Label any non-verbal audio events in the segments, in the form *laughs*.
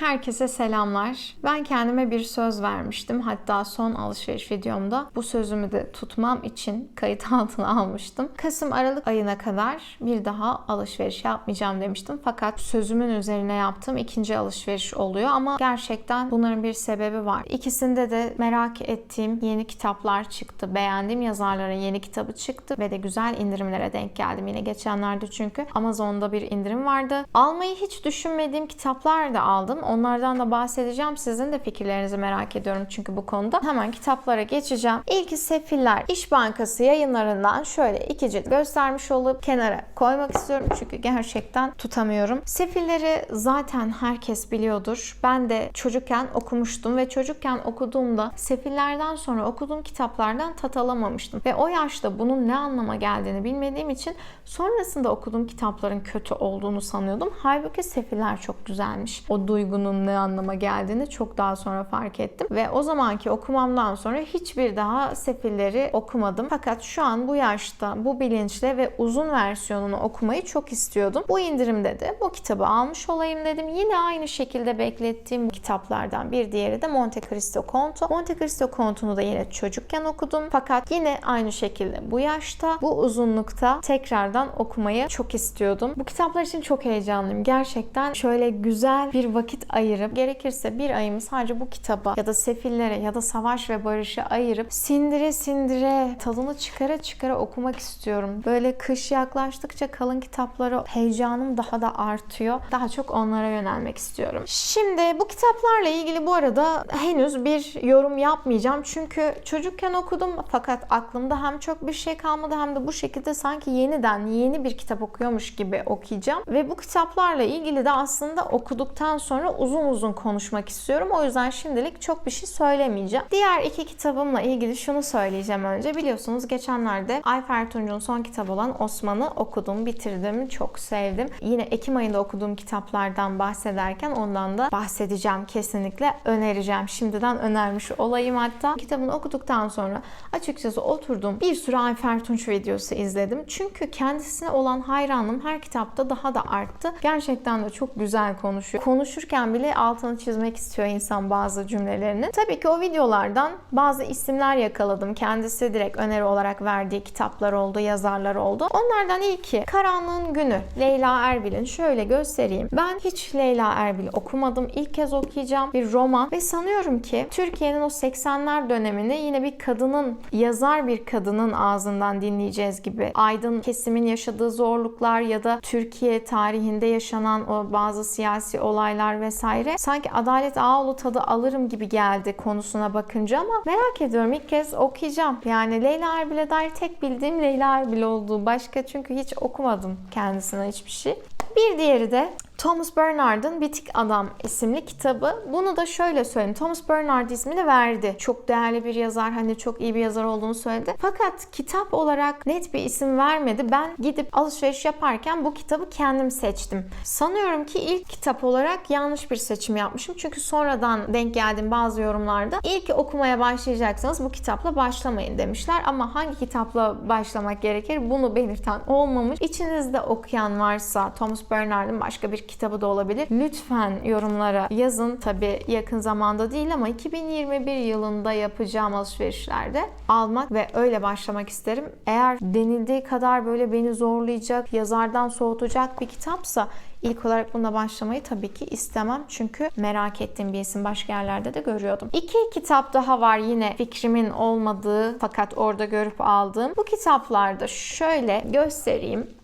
Herkese selamlar. Ben kendime bir söz vermiştim. Hatta son alışveriş videomda bu sözümü de tutmam için kayıt *laughs* altına almıştım. Kasım Aralık ayına kadar bir daha alışveriş yapmayacağım demiştim. Fakat sözümün üzerine yaptığım ikinci alışveriş oluyor ama gerçekten bunların bir sebebi var. İkisinde de merak ettiğim yeni kitaplar çıktı. Beğendiğim yazarların yeni kitabı çıktı ve de güzel indirimlere denk geldim. Yine geçenlerde çünkü Amazon'da bir indirim vardı. Almayı hiç düşünmediğim kitaplar da aldım. Onlardan da bahsedeceğim. Sizin de fikirlerinizi merak ediyorum çünkü bu konuda. Hemen kitaplara geçeceğim. İlki Sefiller İş Bankası yayınlarından şöyle iki cilt göstermiş olup kenara koymak istiyorum. Çünkü gerçekten tutamıyorum. Sefilleri zaten herkes biliyordur. Ben de çocukken okumuştum ve çocukken okuduğumda Sefillerden sonra okuduğum kitaplardan tat alamamıştım. Ve o yaşta bunun ne anlama geldiğini bilmediğim için sonrasında okuduğum kitapların kötü olduğunu sanıyordum. Halbuki Sefiller çok güzelmiş. O duygunun ne anlama geldiğini çok daha sonra fark ettim. Ve o zamanki okumamdan sonra hiçbir daha Sefilleri okumadım. Fakat şu an bu yaşta bu bilinçle ve uzun versiyonunu okumayı çok istiyordum. Bu indirimde de bu kitabı almış olayım dedim. Yine aynı şekilde beklettiğim kitaplardan bir diğeri de Monte Cristo Conto. Monte Cristo Conto'nu da yine çocukken okudum. Fakat yine aynı şekilde bu yaşta, bu uzunlukta tekrardan okumayı çok istiyordum. Bu kitaplar için çok heyecanlıyım. Gerçekten şöyle güzel bir vakit ayırıp gerekirse bir ayımı sadece bu kitaba ya da sefillere ya da savaş ve barışa ayırıp sindire sindire tadını çıkara çıkara okumak istiyorum. Böyle kış yaklaştıkça kalın kitaplara heyecanım daha da artıyor. Daha çok onlara yönelmek istiyorum. Şimdi bu kitaplarla ilgili bu arada henüz bir yorum yapmayacağım. Çünkü çocukken okudum fakat aklımda hem çok bir şey kalmadı hem de bu şekilde sanki yeniden yeni bir kitap okuyormuş gibi okuyacağım. Ve bu kitaplarla ilgili de aslında okuduktan sonra uzun uzun konuşmak istiyorum. O yüzden şimdilik çok bir şey söylemeyeceğim. Diğer iki kitabımla ilgili şunu söyleyeceğim önce. Biliyorsunuz geçenlerde Ayfer Tunç'un son kitabı olan Osman'ı okudum, bitirdim, çok sevdim. Yine Ekim ayında okuduğum kitaplardan bahsederken ondan da bahsedeceğim kesinlikle. Önereceğim. Şimdiden önermiş olayım hatta. Kitabını okuduktan sonra açıkçası oturdum. Bir sürü Ayfer Tunç videosu izledim. Çünkü kendisine olan hayranım her kitapta daha da arttı. Gerçekten de çok güzel konuşuyor. Konuşurken bile altını çizmek istiyor insan bazı cümlelerini. Tabii ki o videolardan bazı isimler yakaladım. Kendisi direkt öneri olarak verdiği kitaplar oldu, yazarlar oldu. Onlardan ilki Karanlığın Günü. Leyla Erbil'in. Şöyle göstereyim. Ben hiç Leyla Erbil okumadım. İlk kez okuyacağım bir roman ve sanıyorum ki Türkiye'nin o 80'ler dönemini yine bir kadının, yazar bir kadının ağzından dinleyeceğiz gibi. Aydın kesimin yaşadığı zorluklar ya da Türkiye tarihinde yaşanan o bazı siyasi olaylar vesaire sanki Adalet Ağoğlu tadı alırım gibi geldi konusuna bakınca ama merak ediyorum ilk kez okuyacağım. Yani Leyla Erbil'e dair tek bildiğim Leyla Erbil olduğu. Başka çünkü hiç okumadım kendisine hiçbir şey. Bir diğeri de Thomas Bernard'ın Bitik Adam isimli kitabı. Bunu da şöyle söyleyeyim. Thomas Bernard ismini verdi. Çok değerli bir yazar. Hani çok iyi bir yazar olduğunu söyledi. Fakat kitap olarak net bir isim vermedi. Ben gidip alışveriş yaparken bu kitabı kendim seçtim. Sanıyorum ki ilk kitap olarak yanlış bir seçim yapmışım. Çünkü sonradan denk geldim bazı yorumlarda. İlk okumaya başlayacaksanız bu kitapla başlamayın demişler. Ama hangi kitapla başlamak gerekir bunu belirten olmamış. İçinizde okuyan varsa Thomas Bernard'ın başka bir kitabı da olabilir. Lütfen yorumlara yazın. Tabi yakın zamanda değil ama 2021 yılında yapacağım alışverişlerde almak ve öyle başlamak isterim. Eğer denildiği kadar böyle beni zorlayacak, yazardan soğutacak bir kitapsa İlk olarak buna başlamayı tabii ki istemem. Çünkü merak ettiğim bir isim başka yerlerde de görüyordum. İki kitap daha var yine fikrimin olmadığı fakat orada görüp aldığım. Bu kitaplarda şöyle göstereyim.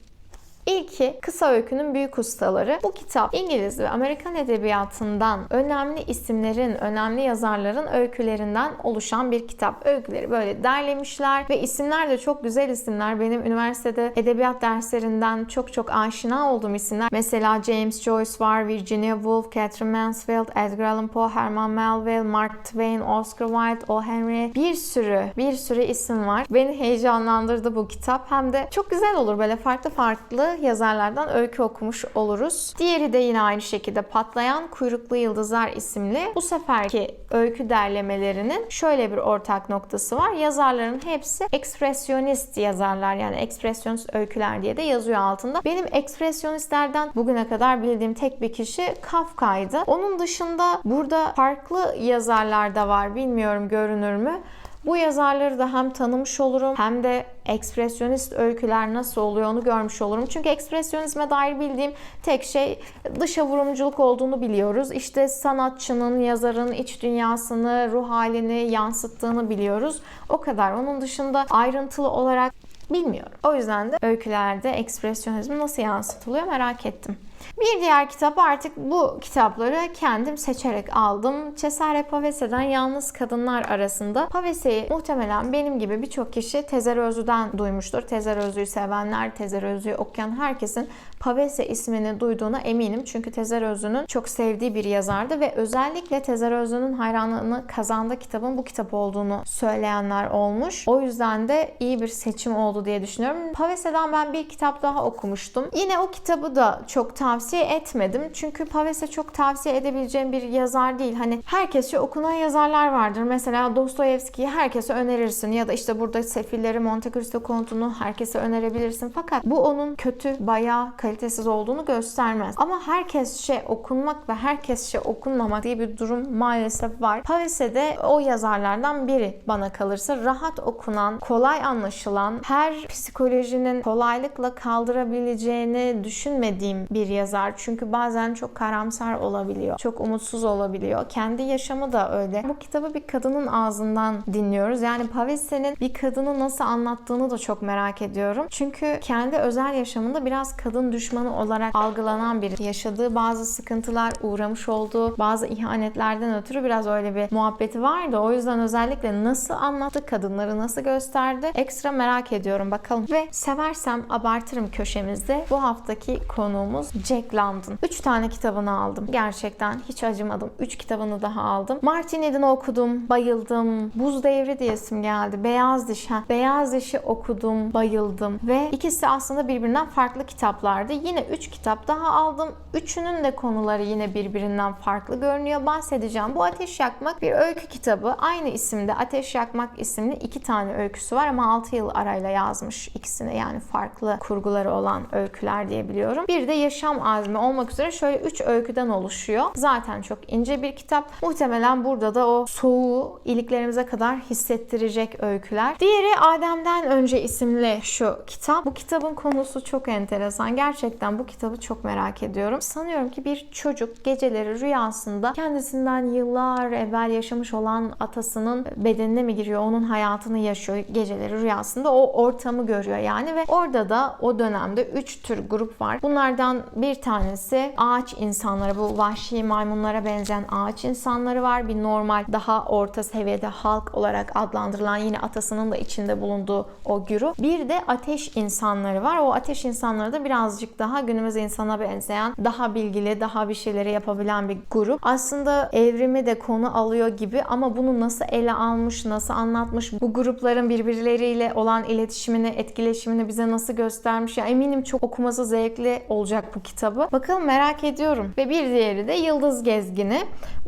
İlki Kısa Öykünün Büyük Ustaları. Bu kitap İngiliz ve Amerikan edebiyatından önemli isimlerin, önemli yazarların öykülerinden oluşan bir kitap. Öyküleri böyle derlemişler ve isimler de çok güzel isimler. Benim üniversitede edebiyat derslerinden çok çok aşina olduğum isimler. Mesela James Joyce var, Virginia Woolf, Catherine Mansfield, Edgar Allan Poe, Herman Melville, Mark Twain, Oscar Wilde, O. Henry. Bir sürü, bir sürü isim var. Beni heyecanlandırdı bu kitap. Hem de çok güzel olur böyle farklı farklı yazarlardan öykü okumuş oluruz. Diğeri de yine aynı şekilde Patlayan Kuyruklu Yıldızlar isimli. Bu seferki öykü derlemelerinin şöyle bir ortak noktası var. Yazarların hepsi ekspresyonist yazarlar yani ekspresyonist öyküler diye de yazıyor altında. Benim ekspresyonistlerden bugüne kadar bildiğim tek bir kişi Kafka'ydı. Onun dışında burada farklı yazarlar da var. Bilmiyorum görünür mü? Bu yazarları da hem tanımış olurum hem de ekspresyonist öyküler nasıl oluyor onu görmüş olurum. Çünkü ekspresyonizme dair bildiğim tek şey dışa vurumculuk olduğunu biliyoruz. İşte sanatçının, yazarın iç dünyasını, ruh halini yansıttığını biliyoruz. O kadar. Onun dışında ayrıntılı olarak bilmiyorum. O yüzden de öykülerde ekspresyonizm nasıl yansıtılıyor merak ettim. Bir diğer kitap artık bu kitapları kendim seçerek aldım. Cesare Pavese'den Yalnız Kadınlar arasında. Pavese'yi muhtemelen benim gibi birçok kişi Tezer Özlü'den duymuştur. Tezer Özlü'yü sevenler, Tezer Özlü'yü okuyan herkesin Pavese ismini duyduğuna eminim. Çünkü Tezer Özlü'nün çok sevdiği bir yazardı ve özellikle Tezer Özlü'nün hayranlığını kazandığı kitabın bu kitap olduğunu söyleyenler olmuş. O yüzden de iyi bir seçim oldu diye düşünüyorum. Pavese'den ben bir kitap daha okumuştum. Yine o kitabı da çok tavsiye etmedim. Çünkü Pavese çok tavsiye edebileceğim bir yazar değil. Hani herkesçe okunan yazarlar vardır. Mesela Dostoyevski'yi herkese önerirsin ya da işte burada Sefilleri, Monte Cristo Kontu'nu herkese önerebilirsin. Fakat bu onun kötü, bayağı kalitesiz olduğunu göstermez. Ama herkesçe okunmak ve herkesçe okunmamak diye bir durum maalesef var. Pavese de o yazarlardan biri bana kalırsa. Rahat okunan, kolay anlaşılan, her psikolojinin kolaylıkla kaldırabileceğini düşünmediğim bir yazar. Çünkü bazen çok karamsar olabiliyor. Çok umutsuz olabiliyor. Kendi yaşamı da öyle. Bu kitabı bir kadının ağzından dinliyoruz. Yani Pavese'nin bir kadını nasıl anlattığını da çok merak ediyorum. Çünkü kendi özel yaşamında biraz kadın düşmanı olarak algılanan biri. Yaşadığı bazı sıkıntılar, uğramış olduğu bazı ihanetlerden ötürü biraz öyle bir muhabbeti vardı. O yüzden özellikle nasıl anlattı, kadınları nasıl gösterdi ekstra merak ediyorum bakalım. Ve seversem abartırım köşemizde bu haftaki konuğumuz Jack London. 3 tane kitabını aldım. Gerçekten hiç acımadım. 3 kitabını daha aldım. Martin Eden'ı okudum, bayıldım. Buz Devri diyesim geldi. Beyaz Diş. Ha. Beyaz Diş'i okudum, bayıldım. Ve ikisi aslında birbirinden farklı kitaplardı. Yine 3 kitap daha aldım. Üçünün de konuları yine birbirinden farklı görünüyor. Bahsedeceğim. Bu Ateş Yakmak bir öykü kitabı. Aynı isimde Ateş Yakmak isimli iki tane öyküsü var ama 6 yıl arayla yazmış ikisini. Yani farklı kurguları olan öyküler diye biliyorum. Bir de Yaşam Azmi olmak üzere şöyle 3 öyküden oluşuyor. Zaten çok ince bir kitap. Muhtemelen burada da o soğuğu iliklerimize kadar hissettirecek öyküler. Diğeri Adem'den Önce isimli şu kitap. Bu kitabın konusu çok enteresan. Gerçekten bu kitabı çok merak ediyorum. Sanıyorum ki bir çocuk geceleri rüyasında kendisinden yıllar evvel yaşamış olan atasının bedenine mi giriyor? Onun hayatını yaşıyor geceleri rüyasında. O ortamı görüyor yani ve orada da o dönemde 3 tür grup var. Bunlardan bir tanesi ağaç insanları. Bu vahşi maymunlara benzeyen ağaç insanları var. Bir normal daha orta seviyede halk olarak adlandırılan yine atasının da içinde bulunduğu o güruh. Bir de ateş insanları var. O ateş insanları da birazcık daha günümüz insana benzeyen, daha bilgili, daha bir şeyleri yapabilen bir grup. Aslında evrimi de konu alıyor gibi ama bunu nasıl ele almış, nasıl anlatmış, bu grupların birbirleriyle olan iletişimini, etkileşimini bize nasıl göstermiş. Ya eminim çok okuması zevkli olacak bu kitabı. Bakalım merak ediyorum. Ve bir diğeri de Yıldız Gezgini.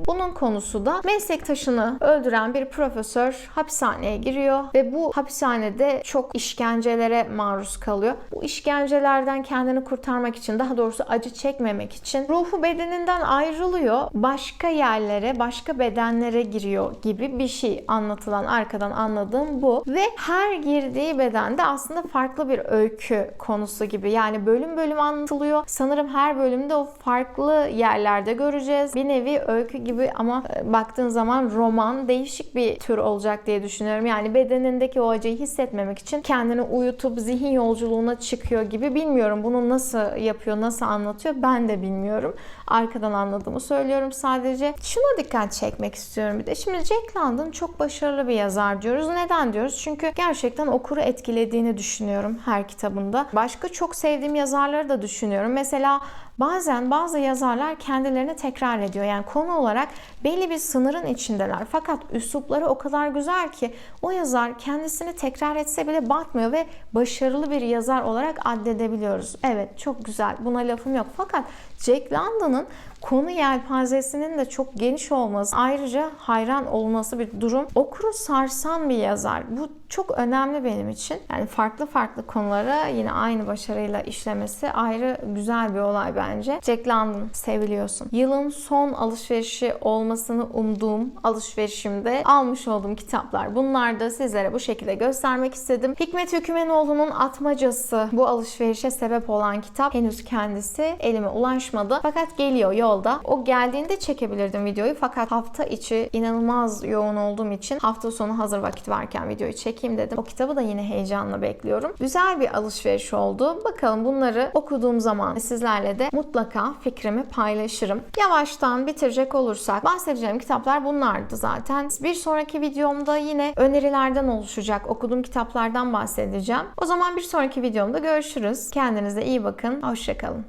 Bunun konusu da meslektaşını öldüren bir profesör hapishaneye giriyor ve bu hapishanede çok işkencelere maruz kalıyor. Bu işkencelerden kendini kurtarmak için, daha doğrusu acı çekmemek için ruhu bedeninden ayrılıyor. Başka yerlere, başka bedenlere giriyor gibi bir şey anlatılan arkadan anladığım bu. Ve her girdiği bedende aslında farklı bir öykü konusu gibi. Yani bölüm bölüm anlatılıyor. Sanırım her bölümde o farklı yerlerde göreceğiz. Bir nevi öykü gibi ama e, baktığın zaman roman değişik bir tür olacak diye düşünüyorum. Yani bedenindeki o acıyı hissetmemek için kendini uyutup zihin yolculuğuna çıkıyor gibi bilmiyorum. Bunu nasıl yapıyor, nasıl anlatıyor ben de bilmiyorum. Arkadan anladığımı söylüyorum sadece. Şuna dikkat çekmek istiyorum bir de. Şimdi Jack London çok başarılı bir yazar diyoruz. Neden diyoruz? Çünkü gerçekten okuru etkilediğini düşünüyorum her kitabında. Başka çok sevdiğim yazarları da düşünüyorum. Mesela 아니라 Bazen bazı yazarlar kendilerini tekrar ediyor. Yani konu olarak belli bir sınırın içindeler. Fakat üslupları o kadar güzel ki o yazar kendisini tekrar etse bile batmıyor ve başarılı bir yazar olarak addedebiliyoruz. Evet çok güzel buna lafım yok. Fakat Jack London'ın konu yelpazesinin de çok geniş olması, ayrıca hayran olması bir durum. Okuru sarsan bir yazar. Bu çok önemli benim için. Yani farklı farklı konulara yine aynı başarıyla işlemesi ayrı güzel bir olay bence. Jack London seviliyorsun. Yılın son alışverişi olmasını umduğum alışverişimde almış olduğum kitaplar. Bunlar da sizlere bu şekilde göstermek istedim. Hikmet Hükümenoğlu'nun Atmacası bu alışverişe sebep olan kitap henüz kendisi elime ulaşmadı. Fakat geliyor yolda. O geldiğinde çekebilirdim videoyu fakat hafta içi inanılmaz yoğun olduğum için hafta sonu hazır vakit varken videoyu çekeyim dedim. O kitabı da yine heyecanla bekliyorum. Güzel bir alışveriş oldu. Bakalım bunları okuduğum zaman sizlerle de mutlaka fikrimi paylaşırım. Yavaştan bitirecek olursak bahsedeceğim kitaplar bunlardı zaten. Bir sonraki videomda yine önerilerden oluşacak okuduğum kitaplardan bahsedeceğim. O zaman bir sonraki videomda görüşürüz. Kendinize iyi bakın. Hoşçakalın.